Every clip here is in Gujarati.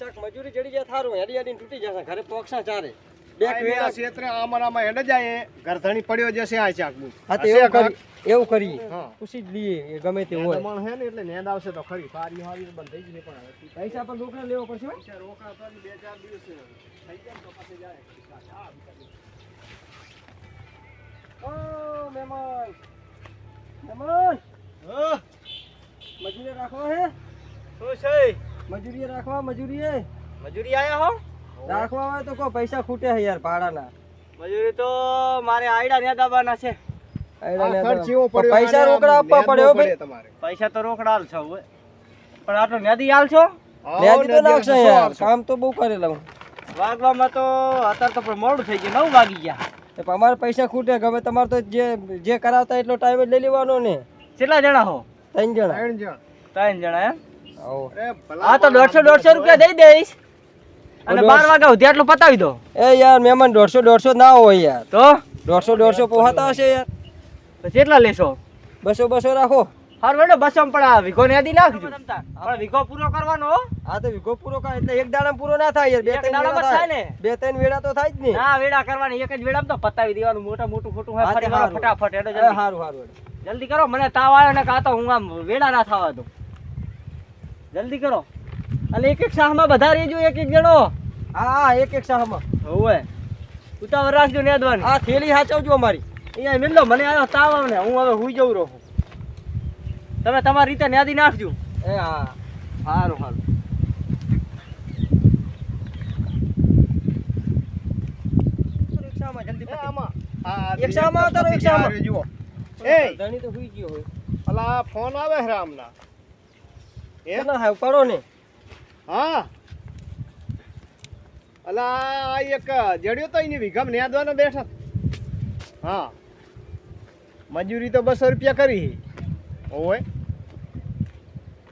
ચક મજૂરી જડી જાય થારું હેડી હેડીને તૂટી જશે ઘરે પોક્ષા ચારે. બે આ ક્ષેત્રે આમાં હેડે જાય ઘરધણી પડ્યો જશે આ ચાકુ હા તો એવું કરી એવું. પૂછી જ લઈએ એ ગમે તે હોય. દમણ હે ને એટલે નેંદ આવશે તો ખરી. પારી હારી બંધ થઈ જશે પણ પૈસા પણ રોકડા લેવો પડશે પૈસા રોકા હતા બે ચાર દિવસ થઈ જાય તો પછી જાય. ઓ મહેમાન. મહેમાન. મજૂરી રાખવા હે? શું છે? મજૂરી રાખવા મજૂરી મજૂરી આયા હો? રાખવા હોય તો કો પૈસા ખૂટે યાર ભાડાના. મજૂરી તો મારે આયડા ને દાબાના છે. પૈસા રોકડા આપવા પડે હો ભાઈ. પૈસા તો રોકડા છો પણ આટલો નદી હાલ છો? નદી તો નાખશે યાર. કામ તો બહુ કરેલા હું વાગવામાં તો અત્યારે તો પણ મોડું થઈ ગયું નવ વાગી ગયા. એ અમારે પૈસા ખૂટે ગમે તમારે તો જે જે કરાવતા એટલો ટાઈમ જ લઈ લેવાનો ને. કેટલા જણા હો? ત્રણ જણા. ત્રણ જણા. ત્રણ જણા એમ? હા તો દોઢસો દોઢસો રૂપિયા દઈ દઈશ. અને બાર વાગ્યા સુધી આટલું પતાવી દો. એ યાર મહેમાન દોઢસો દોઢસો ના હોય યાર. તો? દોઢસો દોઢસો પોહાતા હશે યાર. કેટલા લેશો? બસો બસો રાખો. હાર બેડો બસો પણ આ વિઘો ને દી નાખજો. પણ વિઘો પૂરો કરવાનો હો. હા તો વિગો પૂરો કર એટલે એક દાડા પૂરો ના થાય યાર. બે ત્રણ દાડા થાય. ને. બે ત્રણ વેડા તો થાય જ ને. ના વેડા કરવાની એક જ વેડા તો પતાવી દેવાનું. મોટા મોટું ખોટું હોય. ફટાફટ એટલે જલ્દી. હારું હારું જલ્દી કરો મને તાવ આવ્યો ને કાતો હું આમ વેડા ના થવા દઉં. જલ્દી કરો. અને એક એક શાહમાં બધા રહેજો એક એક જણો. હા હા એક એક શાહમાં. હોવે. ઉતાવળ રાખજો નેદવાની આ થેલી સાચવજો અમારી. અહીંયા મિલો મને આવ્યો તાવ આવે ને હું હવે હુઈ જઉં રહું. તમે તમારી રીતે નેદી નાખજો. એ હા સારું સારું રિક્ષામાં જલ્દી આમાં. આ રિક્ષામાં એ. ધણી તો હુઈ ગયો હોય. અલા ફોન આવે છે રામના એ કેટલા હાવ પડો ને. હા. અલા આ એક જડ્યો તો એની વિઘમ નેદવાનો બેઠા. હા. મજૂરી તો બસો રૂપિયા કરી ઓય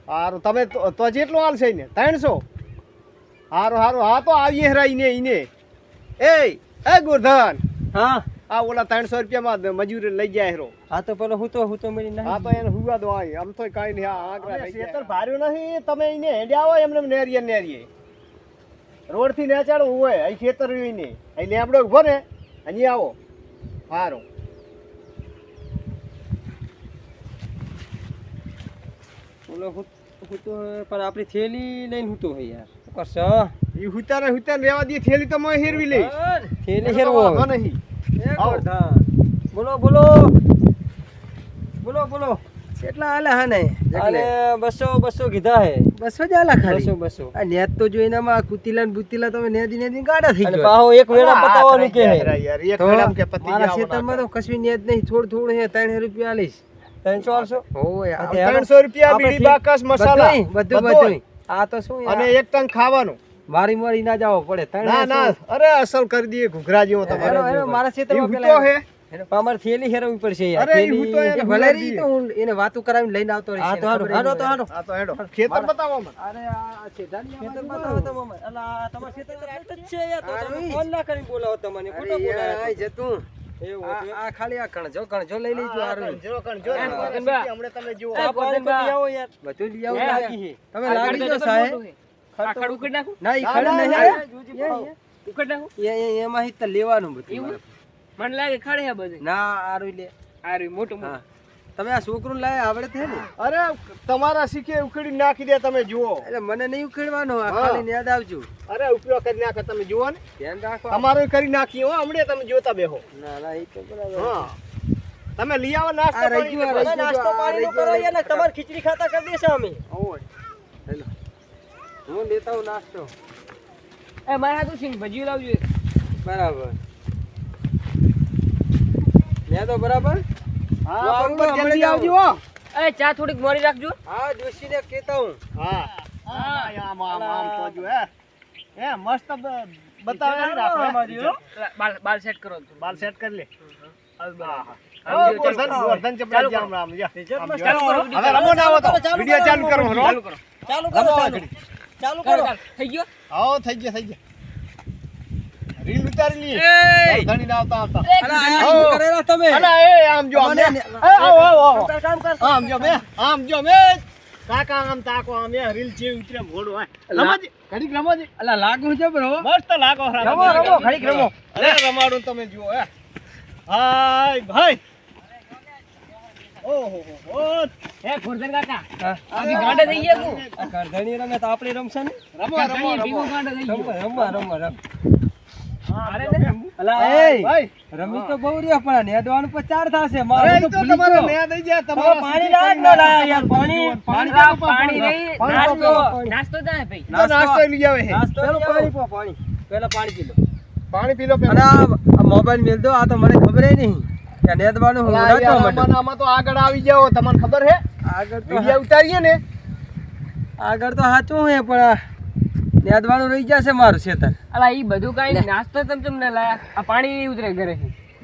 સારું તમે તો જેટલું હાલ છે ને ત્રણસો? સારું સારું હા તો આવીએ હરા એને એને. એ એ ગોરધન. હા. આ ઓલા ત્રણસો રૂપિયામાં મજૂર લઈ જાય હેરો હા તો પેલો હું તો હું તો મળી હા તો એને હુવા દો આય. આમ તો કાઈ નહીં આ ખેતર ભાર્યું નહીં તમે એને હેડ્યા હોય એમને નેરીએ નેરીએ. રોડથી નેચાડો હોય અહીં ખેતર રહ્યું ને અહીં લેબડો ઊભો ને અહીં આવો. હારો. બોલો હું હું તો પણ આપણી થેલી લઈને હું તો હોય યાર. શું કરશે? એ હુતાને હુતાને રહેવા દે થેલી તો મેં હેરવી લઈશ. થેલી હેરવો નહીં. એ બોલો બોલો. બોલો બોલો. કેટલા આલા હા ને અરે બસો બસો કીધા હે. બસો જ આલા ખાલી. બસો આ નેત તો જોઈને માં કુતિલા ને બુતિલા તમે નેદી નેદી ગાડા થઈ ગયા. પાહો એક વેળા બતાવવાનું કે યાર એક વેળા કે પતિ મારા ગયા ખેતરમાં તો કશું નેદ નહીં. થોડું થોડું હે ત્રણ રૂપિયા આલીશ. ત્રણસો આલશો? ઓય આ તે હેડો. ત્રણસો રૂપિયા બીડી બાકસ મસાલા. બધું બધું આ તો શું અને એક ટંગ ખાવાનું. મારી મારી ના જાવો પડે ના ના અરે અસલ કરી દઈએ ઘૂઘરા જેવો તમારો મારા ખેતરમાં પેલા હે? પણ થેલી હેરવવી પડશે યાર. થેલી- તો એને ભલે રહી તો હું એને વાતું કરાવીને લઈને આવતો રહીશ હા તો હાલો એને ખબર હાલો ય તો નહીં આ તો હેડો ખેતર બતાવો મને. અરે આ છેડાની ખેતર બતાવો. તો મામા. અલા, તમારા ખેતર તો જ છે યાર, તો તમે ફોન ના કરીને બોલાવો તમને, ખોટા જતું. આ? આ ખાલી આ કણજો કણજો લઈ લેજો આ કણજો, કણજો, હા, તમારે ગોવિંદબા. હમણાં તમે જુઓ. આ પાણી બધી આવો યાર. બધું લઈ આવો. લાગી તમે લાગી જો સાહેબ. ખડ નાખું? ના ઈ નહીં નાખું? એ- એ- એમાં હિત લેવાનું બધું એવું? મને લાગે ખડે હે બધું. ના આરું લે. આ રહ્યું મોટું તમે આ છોકરું લાય આવડે છે ને? અરે તમારા શીખે ઉખેડી નાખી દે તમે જુઓ. એટલે મને નહીં ઉખેડવાનું આ ખાલી યાદ આવજો. અરે ઉપયોગ કરી નાખે તમે જુઓ ને. ધ્યાન રાખો. તમારું કરી નાખીએ હો હમણાં તમે જોતા બેહો. ના ના ઈ તો બરાબર. હા. તમે લઈ આવો નાસ્તો પાણી નાસ્તો પાણીનું કરો યાર, તમાર તમારે ખીચડી ખાતા કરી દેશે અમે. ઓય. હેલો. હું લેતા હું નાસ્તો. એ મારા હાથું સિંગ ભજીયું લાવજો બરાબર. મેં તો બરાબર. હા જલ્દી આવજો ચા થોડીક મોડી રાખજો. હા જોશીને કહેતા હું. હા. હા. આમ આમ આમ તો જો હે. હે મસ્ત બતાવે ને રાખો બાલ બાલ સેટ કરો. બાલ સેટ કરી લે. ચાલુ કરો. ચાલુ કરો. ચાલુ કરો. થઈ ગયો? આવો થઈ ગયો થઈ ગયો. રીલ ઉતારી લી એ ગોરધણી ના આવતા આવતા. અરે આ શું કરેલા તમે? અરે એ આમ જો આમ આવો આવો આવો. કામ કર આમ જો મે આમ જો મે કાકા આમ તાકો આમ એ રીલ જે ઉતરે મોડો હોય લા- રમોજી ઘડીક રમોજી. અલા લાગો છે બ્રો મસ્ત લાગો રમો, રમો, ઘડીક રમો. અરે રમાડું તમે જુઓ હે. હાય ભાઈ. રમે તો બહુ રહ્યો પણ નેદવાનું પર ચાર થશે. તો તમારે. દઈ જાય પાણી સીધી લાય કરી ના નાખો. લાય યાર પાણી. પાણી પાણી પાણી નહીં નાસ્તો નાસ્તો જાય ભાઈ. નાસ્તો. લઈ આવે હે પેલો પાણી પો પાણી. પેલા પાણી પી લો. પાણી પી લો પેલા. મોબાઈલ મેલ દો આ તો મને ખબર નહીં. કે આ હું નાચવા માટે. આમાં તો આગળ આવી જાવ તમને ખબર હે? આગળ વિડિયો ઉતારીએ ને. આગળ તો સાચું હે પણ નેદવાનું રહી જશે મારું ખેતર અલા ઈ બધું કાઈ નાસ્તો તમ તમને લાયા. આ પાણી ઉતરે ઘરે.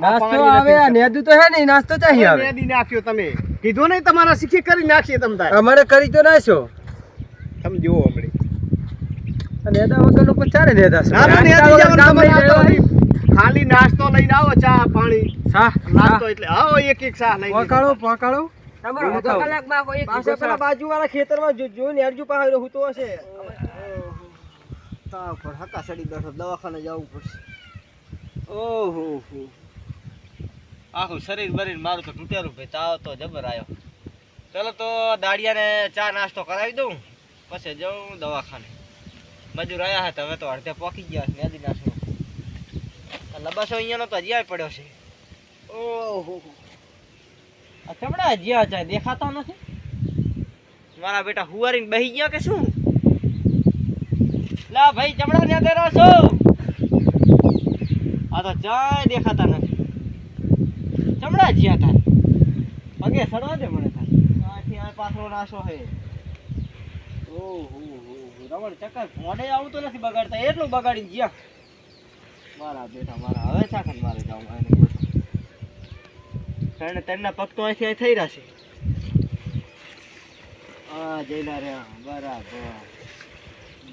નાસ્તો આવે આ નેદું તો હે ને નાસ્તો ચાહી આવે. નેદી નાખ્યો તમે. કીધું નહીં તમારા શીખી કરી નાખીએ તમ તાર. અમારે કરી તો નાખ્યો. તમે જુઓ હમણે. નેદા વગરનો પણ ચાલે નેદા છે. ના, નેદા વગર કામ નહીં તમારે રહેવાય. આ તો ખાલી નાસ્તો લઈને આવો ચા પાણી શાહ, નાસ્તો. એટલે. આવો એક એક શાહ લઈ પકાળો પકાળો તમારો તો. કલાકમાં કોઈ પાસે પેલા બાજુવાળા ખેતરમાં જો જો નેરજુ પાસે હોતો હશે. તાવ પર હકા સડી બેઠો દવાખાને જવું પડશે. ઓહો હો. આખું શરીર બરીર મારું તો તૂટેલું ભાઈ. તાવ તો જબર આવ્યો ચલો તો દાડિયાને ચા નાસ્તો કરાવી દઉં. પછી જઉં દવાખાને. મજૂર આવ્યા હતા હવે તો અડધે પોકી ગયા છે નદી નાસ્તો લબાસો અહીંયાનો તો હજી આવી પડ્યો છે. ઓહો. ચમડા જ્યાં જાય દેખાતા નથી? મારા બેટા હુવારીને બહી ગયા કે શું? લા ભાઈ ચમડા ને દેરો છો? આ તો ચાય દેખાતા નથી. ચમડા જ્યાં થાય? પગે સડવા દે મને થાય આથી આ પાછળો નાશો હે. ઓહો રમણ ચક્કર મોઢે આવું નથી બગાડતા એટલું બગાડીને જ્યાં. મારા બેટા મારા હવે સાખન મારે એને ત્રણે ત્રણના પગ તો અહીંથી અહીં થઈ રહ્યા છે. આ જઈલા રે બરાબર.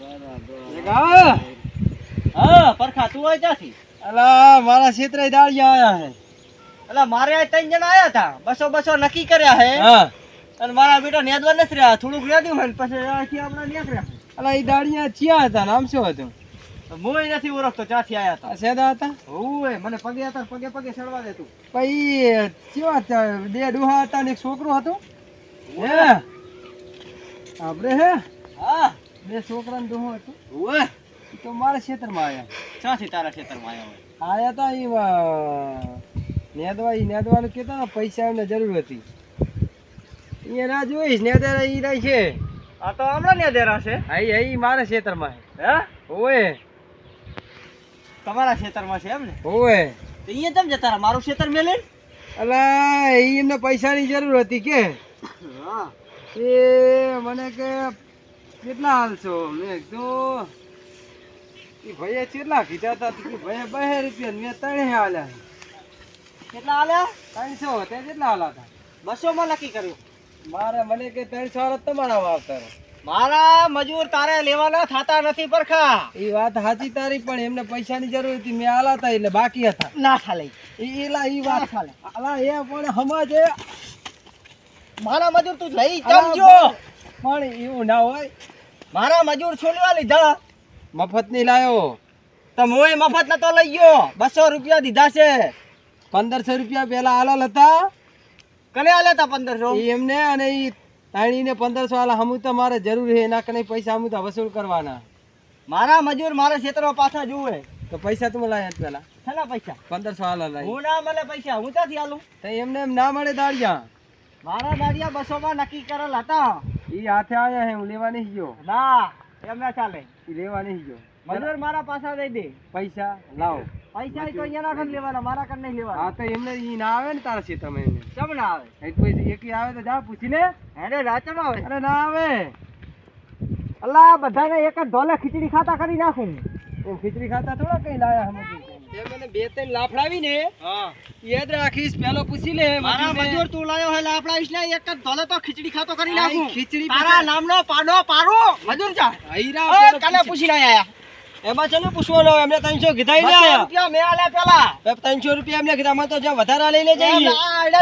બરાબર હા હા પરખા તું આ ક્યાંથી? અલા મારા ક્ષેત્રે દાળિયા આયા હે. અલા મારે આ ત્રણ જણા આયા હતા બસો બસો નક્કી કર્યા હે. હા. અને મારા બેટા નેદવા નથી રહ્યા. થોડુંક રેડ્યું હોય ને પછી અહીંથી આપણે નીકળ્યા. અલા એ દાળિયા ચિયા હતા? નામ શું હતું? હું નથી ઓળખતો ચાથી આયા હતા સેદા હતા? ઓય મને પગે હતા પગે પગે ચડવા દે તું. પછી ચિયા બે ડુહા હતા ને એક છોકરો હતો? હે? આપણે હે? હા. બે છોકરા ને ડોહો હતો. ઓય તો મારા ક્ષેત્રમાં આયા. ચાથી તારા આવ્યા આયા હતા ઈ નેદવા એ નેદવાનું કહેતા પૈસા એમને જરૂર હતી. એ રાહ જોઈશ નેદેરા એ રહી છે. આ તો હમણાં નેદેરા છે? મારે આઈ મારા ક્ષેત્રમાં હે? ઓએ તમારા ખેતરમાં છે એમ ને ઓએ તો અહીંયા કેમ જતા રહ્યા? મારું ખેતર મેલે? અલા ઈ એમને પૈસાની જરૂર હતી કે. હા. એ મને કે કેટલા હાલશો મેં તો એ ભાઈએ કેટલા કીધા હતા? કે ભાઈએ બે રૂપિયા મેં ત્રણે હાલ્યા કેટલા હાલ્યા? ત્રણસો તે કેટલા હાલા હતા? બસોમાં નક્કી કર્યું. મારે મને કે ત્રણસો હાલ તમારા વાવતર મારા મજૂર તારે લેવાના થતા નથી પરખા. એ વાત સાચી તારી પણ એમને પૈસાની જરૂર હતી. મેં આલા હતા એટલે બાકી હતા. ના ખાલે એલા ઈ વાત ખાલે આલા એ પણ હમાજે. મારા મજૂર તું લઈ જમજો. પણ એવું ના હોય. મારા મજૂર છોડવા લીધા. મફતની લાયો. તો હું મફત નતો લઈ ગયો. બસો રૂપિયા દીધા છે. પંદરસો રૂપિયા પેલા આલા હતા. કને આલ્યા હતા પંદરસો? એમને અને ઈ તાણીને પંદરસો વાળા હમું તો મારે જરૂર છે એના કને પૈસા હમું તો વસૂલ કરવાના. મારા મજૂર મારા ક્ષેત્રમાં પાછા જુએ. તો પૈસા તું લાય પેલા. થેલા પૈસા? પંદરસો વાળા લાય. હું ના મળે પૈસા હું ક્યાંથી આલું? તો એમને એમ ના મળે દાડિયા. મારા દાડિયા બસો માં નક્કી કરેલ હતા. એ હાથે આવ્યા હે હું લેવા નહીં ગયો. ના એમ ના ચાલે. લેવા નહીં ગયો. મજૂર મારા પાછા દઈ દે. પૈસા લાવો. પૈસા તો અહીંયા ના લેવાના મારા કન નહીં લેવાના. હા તો એમને ઈ ના આવે ને તારા ક્ષેત્રમાં એને કેમ ના આવે? એક કોઈ એક આવે તો જા પૂછી લે હેડે રાચમ આવે. અરે ના આવે. અલા બધાને એક જ ઢોલે ખીચડી ખાતા કરી નાખું. હું ખીચડી ખાતા થોડા કઈ લાયા હમ મને બે ત્રણ લાફડાવી ને હા. યાદ રાખીશ પેલો પૂછી લે મારા મજૂર તું લાયો હે લાફડાવીશ ને એક જ ઢોલે તો ખીચડી ખાતો કરી નાખું. ખીચડી તારા નામનો પાડો પારો મજૂર જા. હૈરા કાલે પૂછી- પૂછીને એમાં ચલો પૂછવાનો એમને ત્રણસો કીધા રૂપિયા મેં આલ્યા પેલા. ત્રણસો રૂપિયા એમને કીધા અમે તો જ્યાં વધારા લઈને જઈએ. આ ને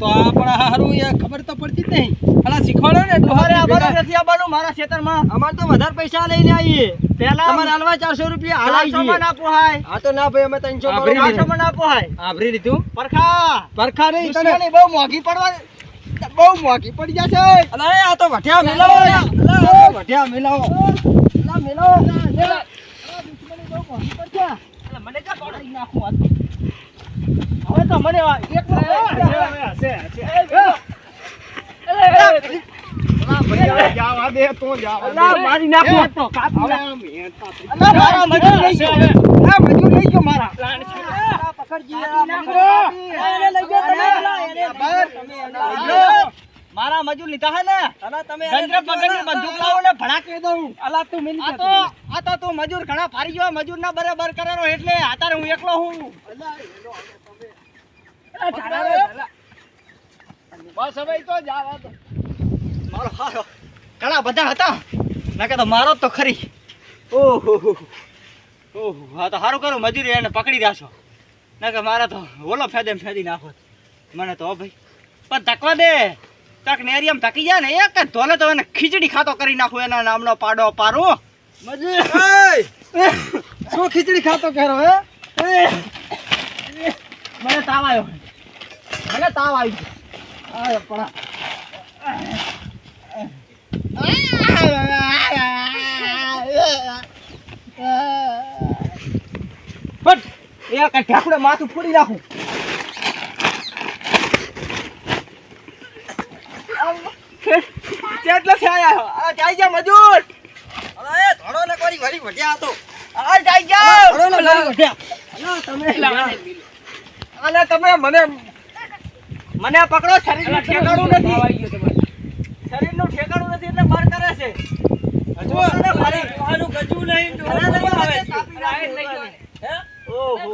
તો હારું ખબર તો પડતી જ નહીં. અલા શીખવાડો ને તમારે હારું નથી આવવાનું મારા ખેતરમાં. અમારે તો વધારે પૈસા લઈને આવીએ. પહેલા અમારે હાલવા ચારસો રૂપિયા હાલાઈ ના પોહાય હા તો ના ભાઈ અમે ત્રણસો લીધું. ના પોહાય આભરી લીધું? પરખા. પરખા નહીં તને. બહુ મોંઘી પડવા બહુ મોંઘી પડી જશે. અલા આ તો મિલાવો વઢિયા મિલાવો. અલા મિલાવો. મને ક્યાં પકડી નાખું આ હવે તો મને એક અલા, મારી નાખો મારા મજૂર લઈ ગયો. આ મજૂર મારા મજૂર લીધા હે ને? ગંજરા પગડની બંદૂક લાવો ને ભડાકી દઉં. અલા તું મિલ આ તો આ તો તું મજૂર ઘણા ફારી ગયો મજૂર ના બરાબર કરેલો એટલે આતારે હું એકલો હું. બસ હવે તો જાવા તો. મારો હારો ઘણા બધા હતા. મેં તો મારો તો ખરી. ઓહો ઓહો હા તો સારું કરો મજૂરી એને પકડી દેશો ના કે મારે તો ઓલો ફેદે ફેદી નાખો. મને તો ભાઈ. પણ તકવા દે. તક નેરિયમ તકી જાય ને એક ધોલે તો એને ખીચડી ખાતો કરી નાખું એના નામનો પાડો પારો. શું ખીચડી ખાતો કરો હે? મને તાવ આવ્યો. મને તાવ આવી ગયો પણ. બટ એક ઢાકડે માથું ફોડી નાખું. આ જાય જા મજૂર. એ ધોળો ને કોરી વળી વઢિયા હતો આ જાય જા ને વઢિયા તમે અને તમે મને મને પકડો શરીરનું ઠેકાણું નથી. શરીરનું ઠેકાણું નથી એટલે માર કરે છે. હજુ મને મારી આનું ગજુ નહીં દોરા નહીં આવે. હે? ઓહો.